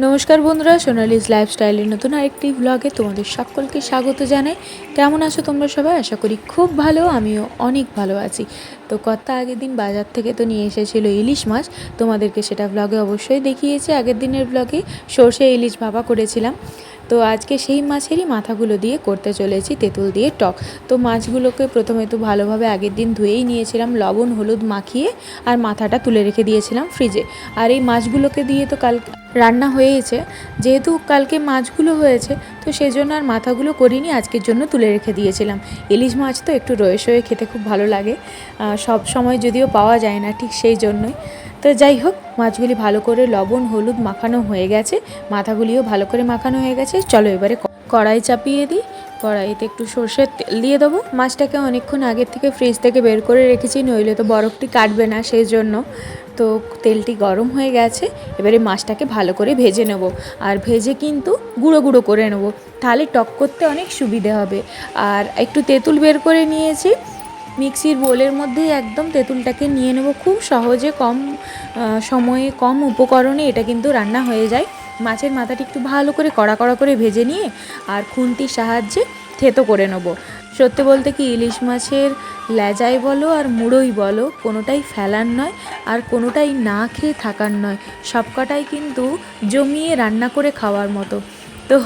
নমস্কার বন্ধুরা সোনালিজ লাইফস্টাইলের নতুন আরেকটি ব্লগে তোমাদের সকলকে স্বাগত জানাই। কেমন আছো তোমরা সবাই? আশা করি খুব ভালো, আমিও অনেক ভালো আছি। তো কত আগের দিন বাজার থেকে তো নিয়ে এসেছিল ইলিশ মাছ, তোমাদেরকে সেটা ব্লগে অবশ্যই দেখিয়েছি। আগের দিনের ব্লগে সর্ষে ইলিশ ভাপা করেছিলাম। তো আজকে সেই মাছেরই মাথাগুলো দিয়ে করতে চলেছি তেঁতুল দিয়ে টক। তো মাছগুলোকে প্রথমে তো ভালোভাবে আগের দিন ধুয়েই নিয়েছিলাম, লবণ, হলুদ মাখিয়ে আর মাথাটা তুলে রেখে দিয়েছিলাম ফ্রিজে আর এই মাছগুলোকে দিয়ে তো কাল রান্না হয়েছে যেহেতু কালকে মাছগুলো হয়েছে, তো সেই জন্য আর মাথাগুলো করিনি, আজকের জন্য তুলে রেখে দিয়েছিলাম। ইলিশ মাছ তো একটু রয়ে সয়ে খেতে খুব ভালো লাগে সব সময় যদিও পাওয়া যায় না ঠিক সেই জন্যই। তো যাই হোক, মাছগুলি ভালো করে লবণ, হলুদ মাখানো হয়ে গেছে। মাথাগুলিও ভালো করে মাখানো হয়ে গেছে। চলো এবারে কড়াই চাপিয়ে দিই। কড়াইতে একটু সর্ষের তেল দিয়ে দেবো। মাছটাকে অনেকক্ষণ আগের থেকে ফ্রিজ থেকে বের করে রেখেছি, নইলে তো বরফটি কাটবে না সেই জন্য তো তেলটি গরম হয়ে গেছে, এবারে মাছটাকে ভালো করে ভেজে নেব। আর ভেজে কিন্তু গুঁড়ো গুঁড়ো করে নেব। তাহলে টক করতে অনেক সুবিধে হবে। আর একটু তেঁতুল বের করে নিয়েছি। মিক্সির বোলের মধ্যেই একদম তেঁতুলটাকে নিয়ে নেব। খুব সহজে কম সময়ে কম উপকরণে এটা কিন্তু রান্না হয়ে যায়। মাছের মাথাটি একটু ভালো করে কড়া কড়া করে ভেজে নিয়ে আর খুন্তির সাহায্যে থেতো করে নেব। সত্যি বলতে কি ইলিশ মাছের লেজাই বলো আর মুড়োই বলো, কোনোটাই ফেলার নয় আর কোনোটাই না খেয়ে থাকার নয়। সবকটাই কিন্তু জমিয়ে রান্না করে খাওয়ার মতো। তো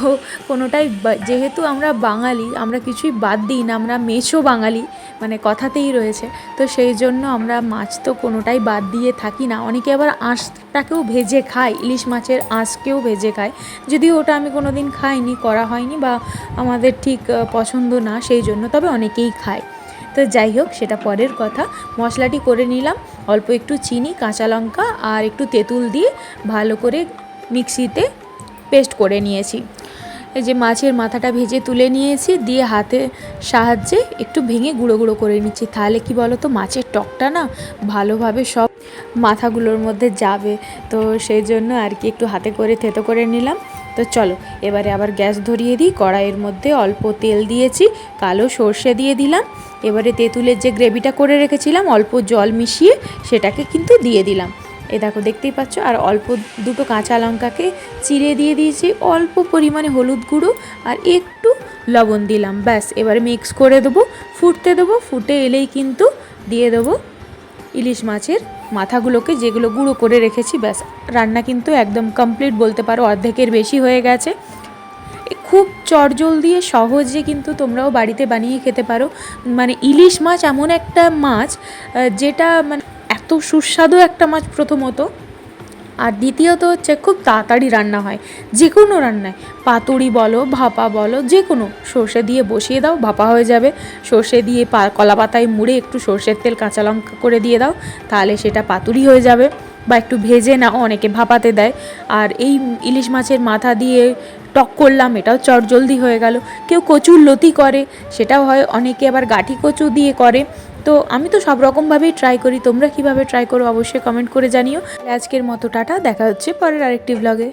কোনোটাই যেহেতু আমরা বাঙালি, আমরা কিছুই বাদ দিই না, আমরা মেছো বাঙালি মানে কথাতেই রয়েছে, তো সেই জন্য আমরা মাছ তো কোনোটাই বাদ দিয়ে থাকি না। অনেকে আবার আঁশটাকেও ভেজে খায়, ইলিশ মাছের আঁশকেও ভেজে খায়। যদিও ওটা আমি কোনো দিন খাইনি, করা হয়নি বা আমাদের ঠিক পছন্দ না, সেই জন্য তবে অনেকেই খায়। তো যাই হোক, সেটা পরের কথা। মশলাটি করে নিলাম, অল্প একটু চিনি, কাঁচা লঙ্কা আর একটু তেঁতুল দিয়ে ভালো করে মিক্সিতে পেস্ট করে নিয়েছি। এই যে মাছের মাথাটা ভেজে তুলে নিয়েছি, দিয়ে হাতে সাহায্যে একটু ভেঙে গুঁড়ো গুঁড়ো করে নিচ্ছি। তাহলে কি বলো তো মাছের টকটা না ভালোভাবে সব মাথাগুলোর মধ্যে যাবে। তো সেই জন্য আর কি একটু হাতে করে থেতো করে নিলাম। তো চলো, এবারে আবার গ্যাস ধরিয়ে দিই। কড়াইয়ের মধ্যে অল্প তেল দিয়েছি, কালো সর্ষে দিয়ে দিলাম। এবারে তেঁতুলের যে গ্রেভিটা করে রেখেছিলাম, অল্প জল মিশিয়ে সেটাকে কিন্তু দিয়ে দিলাম। এ দেখো, দেখতেই পাচ্ছ, আর অল্প দুটো কাঁচা লঙ্কাকে চিড়ে দিয়ে দিয়েছি, অল্প পরিমাণে হলুদ গুঁড়ো আর একটু লবণ দিলাম, ব্যাস। এবারে মিক্স করে দেবো, ফুটতে দেবো, ফুটে এলেই কিন্তু দিয়ে দেবো ইলিশ মাছের মাথাগুলোকে, যেগুলো গুঁড়ো করে রেখেছি, ব্যাস। রান্না কিন্তু একদম কমপ্লিট বলতে পারো, অর্ধেকের বেশি হয়ে গেছে। খুব চটজল দিয়ে সহজে কিন্তু তোমরাও বাড়িতে বানিয়ে খেতে পারো। মানে ইলিশ মাছ এমন একটা মাছ যেটা মানে এত সুস্বাদু একটা মাছ প্রথমত। আর দ্বিতীয়ত হচ্ছে খুব তাড়াতাড়ি রান্না হয়। যে কোনো রান্নায় পাতুড়ি বলো, ভাপা বলো যে কোনো সর্ষে দিয়ে বসিয়ে দাও, ভাপা হয়ে যাবে। সর্ষে দিয়ে পা, কলা পাতায় মুড়ে একটু সর্ষের তেল, কাঁচা লঙ্কা করে দিয়ে দাও, তাহলে সেটা পাতুড়ি হয়ে যাবে বা একটু ভেজে নাও, অনেকে ভাপাতে দেয়। আর এই ইলিশ মাছের মাথা দিয়ে টক করলাম, এটাও চট জলদি হয়ে গেল। কেউ কচুর লতি করে, সেটাও হয়, অনেকে আবার গাঠি কচু দিয়ে করে। তো আমি তো সব রকমভাবেই ট্রাই করি। তোমরা কীভাবে ট্রাই করো অবশ্যই কমেন্ট করে জানিও। আজকের মতো টাটা, দেখা হচ্ছে পরের আরেকটি ব্লগে